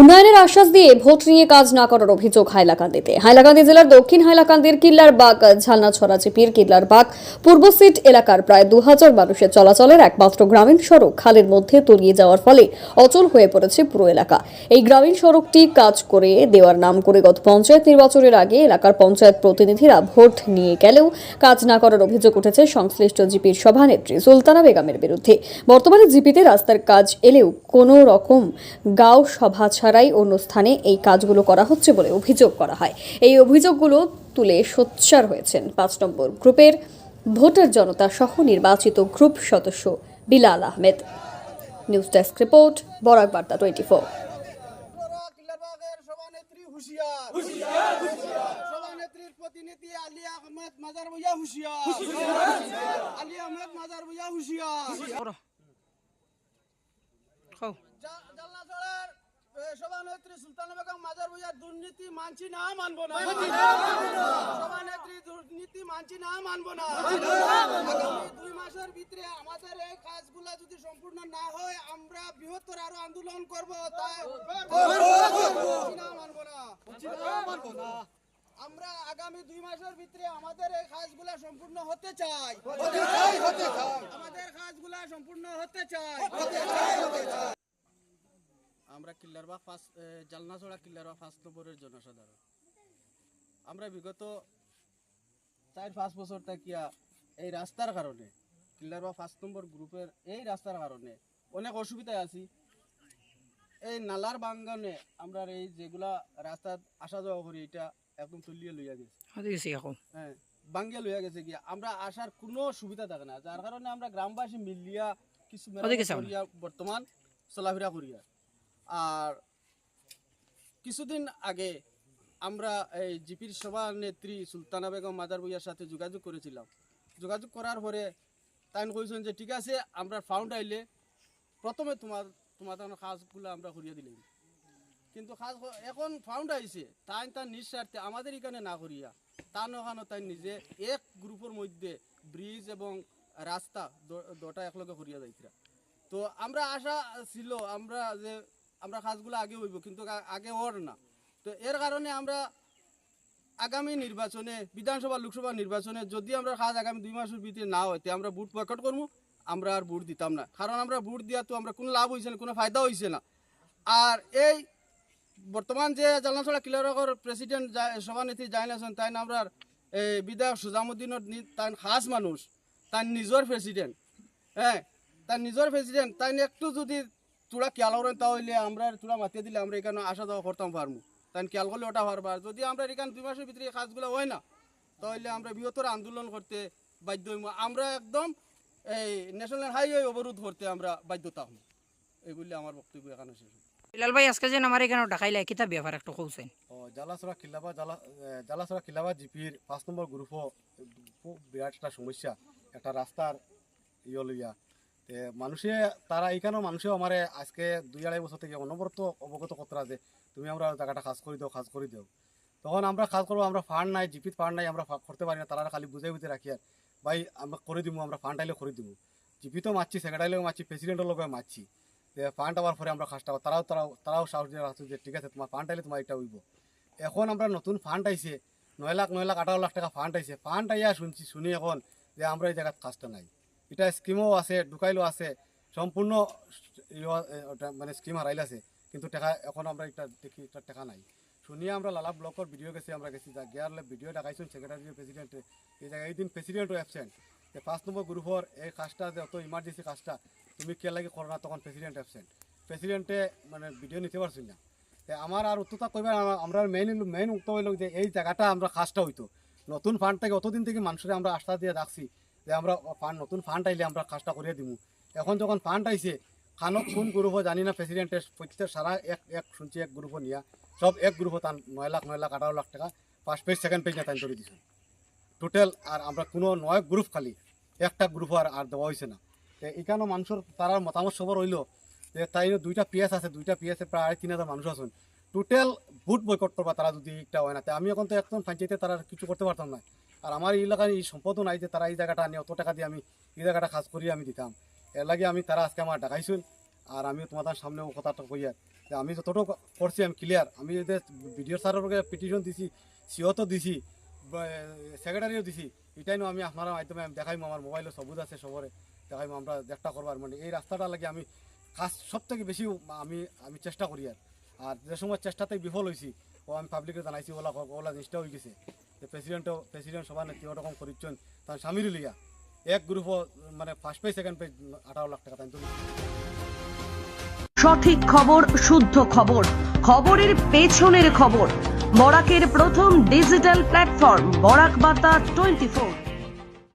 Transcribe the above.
উন্নয়নের আশ্বাস দিয়ে ভোট নিয়ে কাজ না করার অভিযোগ হাইলাকান্দিতে। হাইলাকান্দি জেলার দক্ষিণ হাইলাকান্দির কিল্লার বাগ ঝালনাছড়া চিপির কিল্লার বাগ পূর্ব সিট এলাকার প্রায় দু হাজার মানুষের চলাচলের একমাত্র গ্রামীণ সড়ক খালের মধ্যে তলিয়ে যাওয়ার ফলে অচল হয়ে পড়েছে পুরো এলাকা। এই গ্রামীণ সড়কটি কাজ করে দেওয়ার নাম করে গত পঞ্চায়েত নির্বাচনের আগে এলাকার পঞ্চায়েত প্রতিনিধিরা ভোট নিয়ে গেলেও কাজ না করার অভিযোগ উঠেছে সংশ্লিষ্ট জিপির সভানেত্রী সুলতানা বেগমের বিরুদ্ধে। বর্তমানে জিপিতে রাস্তার কাজ এলেও কোনো রকম গাঁও সভা ছাড়াই অন্য স্থানে এই কাজগুলো করা হচ্ছে বলে অভিযোগ করা হয়। এই অভিযোগগুলো তুলে সোচ্চার হয়েছেন পাঁচ নম্বর গ্রুপের ভোটার জনতা সহ নির্বাচিত গ্রুপ সদস্য Bilal Ahmed. News desk report Barak Barta twenty four প্রতিনিধি আলী আহমেদ মাজার ভুইয়া হুঁশিয়ার। আলী আহমেদ মাজার ভুইয়া হুঁশিয়ার সভানেত্রী সুলতানা বেগম মাজার ভুইয়া দুর্নীতি মানছি না মানবো না। সভানেত্রী দুর্নীতি মানছি না মানবো না। আগামী দুই মাসের ভিতরে আমাদের এই কাজগুলা যদি সম্পূর্ণ না হয় আমরা বৃহত্তর আরও আন্দোলন করব তাই না মানবো না। আমরা আগামী দুই মাসের ভিতরে আমাদের এই কাজগুলা সম্পূর্ণ হতে চাই। আমাদের কাজগুলা সম্পূর্ণ হতে চাই। আমরা কিল্লারবাগ ফার্স্ট জালনাছড়া কিল্লারবাগ ফার্স্ট নম্বরের জনসাধারণ। আমরা বিগত চার পাঁচ বছর থাকিয়া এই রাস্তার কারণে কিল্লারবাগ ফার্স্ট নম্বর গ্রুপের এই রাস্তার কারণে অনেক অসুবিধায় আছি। এই নালার বাঙ্গানে আমরা এই যেগুলা রাস্তা আসা যাওয়া করি এটা একদম তুলিয়ে লইয়া গেছে। এখন। হ্যাঁ বাঙ্গিয়া লইয়া গেছে কি আমরা আসার কোনো সুবিধা থাকে না যার কারণে আমরা গ্রামবাসী মিলিয়া কিছু বর্তমান চলাফেরা করিয়া আর। কিছুদিন আগে আমরা এই জিপির সভানেত্রী সুলতানা বেগম মাদার বইয়ার সাথে যোগাযোগ করেছিলাম। যোগাযোগ করার পরে তাই কইছেন যে, ঠিক আছে, আমরা ফাউন্ড আইলে প্রথমে তোমার তোমার তোমাদের কাজগুলো আমরা করিয়া দিলাম। কিন্তু কাজ এখন ফাউন্ড আইছে তাই তার নিঃস্বার্থে আমাদের এখানে না করিয়া তা নখানো তাই নিজে এক গ্রুপের মধ্যে ব্রিজ এবং রাস্তা দুটা একলগে করিয়া যাইতরা। তো আমরা আশা ছিল, আমরা যে আমরা কাজগুলো আগে হইব, কিন্তু আগে হর না। তো এর কারণে আমরা আগামী নির্বাচনে, বিধানসভা, লোকসভা নির্বাচনে যদি আমরা কাজ আগামী দুই মাসের ভিতরে না হয়, তে আমরা বুট বয়কট করব, আমরা আর ভোট দিতাম না। কারণ আমরা ভোট দিয়া তো আমরা কোনো লাভ হয়েছে না, কোনো ফায়দা হয়েছে না। আর এই বর্তমান যে জালনাছড়া কিলারগর প্রেসিডেন্ট সভানেত্রী জাইন আছেন তাই আমরা এই বিধায়ক সুজামুদ্দিনের নি- তাই খাস মানুষ তার নিজের প্রেসিডেন্ট হ্যাঁ তার নিজের প্রেসিডেন্ট, তাই একটু যদি তোরা খেয়াল করেন তাহলে আমরা তোরা মাতিয়ে দিলে আমরা এখানে আসা যাওয়া করতাম পারব তাই খেয়াল করলে ওটা পারবা যদি আমরা এখানে দুই মাসের ভিতরে কাজগুলো হয় না তাহলে আমরা বৃহত্তর আন্দোলন করতে বাধ্য হইব আমরা একদম এই ন্যাশনাল হাইওয়ে অবরোধ করতে আমরা বাধ্যতা হই এই বলে আমার বক্তব্য এখানে শেষ। বিলাল ভাই আজকে যেন আমার এখানে ডাকাইলে কিতাব ব্যাপার একটা কৌছেন ও জালাসরা খিলাবা জালা জালাসরা খিলাবা জিপির পাঁচ নম্বর গ্রুপও খুব বিরাট একটা সমস্যা। একটা রাস্তার ইয়ে লইয়া। মানুষে, তারা এইখানেও মানুষেও আমারে আজকে দুই আড়াই বছর থেকে অনবরত অবগত করতে যে, তুমি আমরা জায়গাটা কাজ করে দাও কাজ করে দাও। তখন আমরা কাজ করব, আমরা ফান্ড নাই জিপিত ফান্ড নাই, আমরা করতে পারি না, তারা খালি বুঝাই বুঝে রাখি আর ভাই, আমরা করে দিব আমরা ফান্ড আইলে করে দিব জিপিতেও মারছি সেক্রেটারিও মারছি প্রেসিডেন্টের লোক মারছি। যে ফান্ড আবার পরে আমরা কাজটা তারাও তারাও তারাও সাহস দিয়ে রাখছে যে, ঠিক আছে, তোমার ফান্ড আইলে তোমার এটা উইব এখন আমরা নতুন ফান্ড আইছে, নয় লাখ নয় লাখ আঠারো লাখ টাকা ফান্ড আইছে। ফান্ড আইয়া শুনছি, শুনি এখন যে, আমরা এই জায়গাত কাজটা নাই। এটা স্কিমও আছে, ঢুকাইলো আছে। সম্পূর্ণ মানে স্কিম হারাইল আছে। কিন্তু টাকা, এখন আমরা এটা দেখি এটা টাকা নাই। শুনিয়ে আমরা লালা ব্লকের ভিডিও গেছি, আমরা গেছি যা গিয়ার ভিডিও দেখাইছেন সেক্রেটারি প্রেসিডেন্ট এই জায়গায় এই দিন প্রেসিডেন্টও অ্যাবসেন্ট যে পাঁচ নম্বর গ্রুপের এই কাজটা যে, অত ইমার্জেন্সি কাজটা, তুমি কে লাগে করো না তখন প্রেসিডেন্ট অ্যাবসেন্ট প্রেসিডেন্টে মানে ভিডিও নিতে পারছি না। আমার আর উত্তরটা কইবার আমরা মেইন মেইন উত্তর হইল যে, এই জায়গাটা আমরা কাজটা হইতো। নতুন ফান্ড থেকে, অতদিন থেকে মানুষের আমরা আস্থা দিয়ে রাখছি। যে আমরা ফান্ড নতুন ফান্ড আইলে আমরা কাজটা করিয়ে দিব এখন যখন ফান্ড আইছে, খানক কোন গ্রুপও জানি না প্রেসিডেন্টের প্রত্যেক সারা এক এক শুনছি এক গ্রুপও নিয়া। সব এক গ্রুপও তার নয় লাখ নয় লাখ, আঠারো লাখ টাকা ফার্স্ট পেজ সেকেন্ড পেজ না তাই ধরে দিছে। টোটাল আর আমরা কোনো, নয় গ্রুপ খালি। একটা গ্রুপ আর আর দেওয়া হয়েছে না। এখানেও মানুষের তারা মতামত সবর হইল, যে তাই দুইটা পিএস আছে, দুইটা পিএসে প্রায় আড়াই তিন হাজার মানুষ আছেন। টোটাল ভোট বয়কট করবা তারা যদি একটা হয় না। তাই আমি এখন তো একদম পঞ্চায়েতে তারা কিছু করতে পারতাম না। আর আমার এই এলাকায় এই সম্পদও নাই যে তারা এই জায়গাটা আনি, অত টাকা দিয়ে আমি এই জায়গাটা কাজ করিয়ে আমি দিতাম। এর লাগে আমি তারা আজকে আমার ডাকাইছুন আর আমি তোমাদের সামনে ও কথাটা কইয়ার যে আমি যতটা করছি আমি ক্লিয়ার আমি যে ভিডিও স্যারের পিটিশন দিছি সিও তো দিছি সেক্রেটারিও দিছি, এটাই আমি আপনার মাধ্যমে আমি দেখাইম, আমার মোবাইলে সবুজ আছে সবরে, দেখাইম, আমরা দেখটা করবার মানে এই রাস্তাটা লাগে আমি কাজ সব থেকে বেশি আমি আমি চেষ্টা করি আর। আর যে সময় চেষ্টাতে বিফল হয়েছি ও আমি পাবলিকে জানাইছি, ওলা ওলা জিনিসটা হয়ে গেছে। প্রেসিডেন্টও প্রেসিডেন্ট সভা নেত্রী ওরকম করিচ্ছেন, তার স্বামীর লিয়া এক গ্রুপ মানে ফার্স্ট পেজ সেকেন্ড পেজ আঠারো লাখ টাকা তাই সঠিক খবর, শুদ্ধ খবর, খবরের পেছনের খবর, বরাকের প্রথম digital platform Barak Barta twenty four